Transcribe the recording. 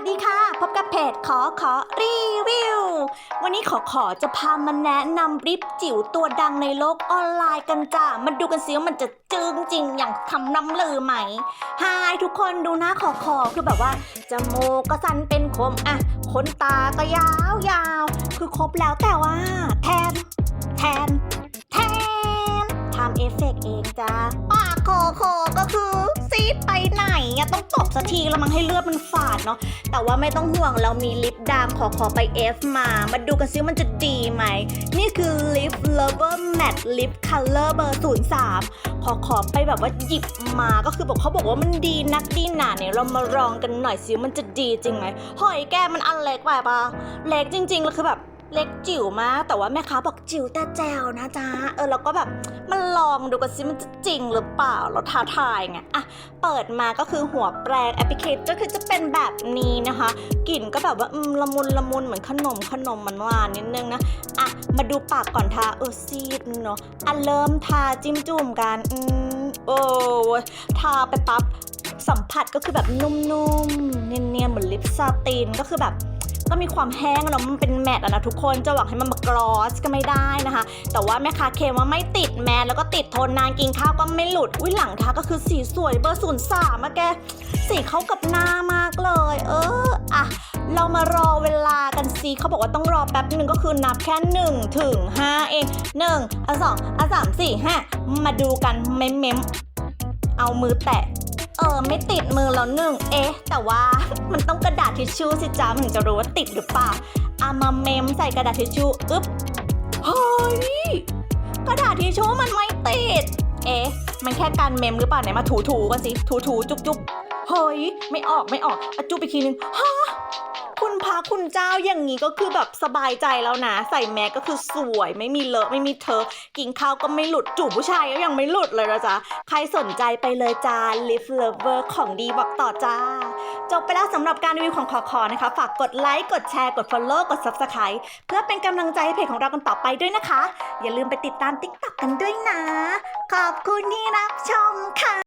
วัสดีค่ะ พบกับเพจขอขอรีวิว วันนี้ขอขอจะพามาแนะนำริปจิ๋วตัวดังในโลกออนไลน์กันจ้ามาดูกันซิว่ามันจะจึงจริงอย่างคำน้ำลือไหมฮายทุกคนดูนะขอขอคือแบบว่าจมูกก็สั้นเป็นคมอะขนตาก็ยาวยาวคือครบแล้วแต่ว่า แทน แทน แทนทำเอฟเฟกต์เองจ้าปากคอคอก็คือ ต้องตบสักทีละมั้งให้เลือดมันฝาดเนาะแต่ว่าไม่ต้องห่วงเรามีลิปดามขอขอไป F มา มาดูกันซิวมันจะดีไหม นี่คือ Lip Lover Matte Lip Color เบอร์03 ขอขอไปแบบว่าหยิบมาก็คือบอกเขาบอกว่ามันดีนักดีหนาเนี่ยเรามาลองกันหน่อยซิวมันจะดีจริงไหมหอยแก้มันอันเล็กไปปะเล็กจริงๆแล้วคือแบบ เล็กจิ๋วมาก แต่ว่าแม่ค้าบอกจิ๋วแต่แจวนะจ๊ะเออเราก็แบบมาลองดูกันซิมันจะจริงหรือเปล่าเราท้าทายไงอะเปิดมาก็คือหัวแปรงแอปพลิเคชันคือจะเป็นแบบนี้นะคะ กลิ่นก็แบบว่าอืมละมุนละมุนเหมือนขนมขนมมันหวานนิดนึงนะอะมาดูปากก่อนทาเออซีดเนาะอะเริ่มทาจิ้มจุ่มกันอืมโอ้ยทาไปปั๊บสัมผัสก็คือแบบนุ่มๆเนียนๆเหมือนลิปซาตินก็คือแบบ ก็มีความแห้งเนาะมันเป็นแมตต์อะนะทุกคนจะหวังให้มันมากรอสก็ไม่ได้นะคะ แต่ว่าแม่ค้าเคมว่าไม่ติดแมสแล้วก็ติดทนนานกินข้าวก็ไม่หลุดอุ้ยหลังทาก็คือสีสวยเบอร์ศูนย์สามอะแกสีเข้ากับหน้ามากเลย เอออะเรามารอเวลากันสิเขาบอกว่าต้องรอแป๊บหนึ่งก็คือนับแค่หนึ่งถึงห้าเองหนึ่งอะสองอะสามสี่ห้ามาดูกันเม้มเม้มเอามือแตะเออไม่ติดมือแล้วหนึ่งเอ๊ะ แต่ว่ามัน ทิชชู่สิจ้ามันถึงจะรู้ว่าติดหรือเปล่าเอามาเมมใส่กระดาษทิชชู่อึ๊บเฮ้ยกระดาษทิชชู่มันไม่ติด เอ๊ะ มันแค่การเมมหรือเปล่าไหนมาถูถูๆกันสิ ถูถูๆจุ๊บจุ๊บเฮ้ย ไม่ออกไม่ออกอะจุ๊บอีกทีนึงฮะ คุณพระคุณเจ้าอย่างนี้ก็คือแบบสบายใจแล้วนะ ใส่แมสก็คือสวยไม่มีเลอะไม่มีเธอะกินข้าวก็ไม่หลุดจูบผู้ชายก็ยังไม่หลุดเลยนะจ๊ะ ใครสนใจไปเลยจ้า Live Lover ของดีบอกต่อจ้า จบไปแล้วสำหรับการรีวิวของขอคอนะคะ ฝากกดไลค์กดแชร์กด Follow กด Subscribe เพื่อเป็นกำลังใจให้เพจของเรากันต่อไปด้วยนะคะ อย่าลืมไปติดตาม TikTok กันด้วยนะ ขอบคุณที่รับชมค่ะ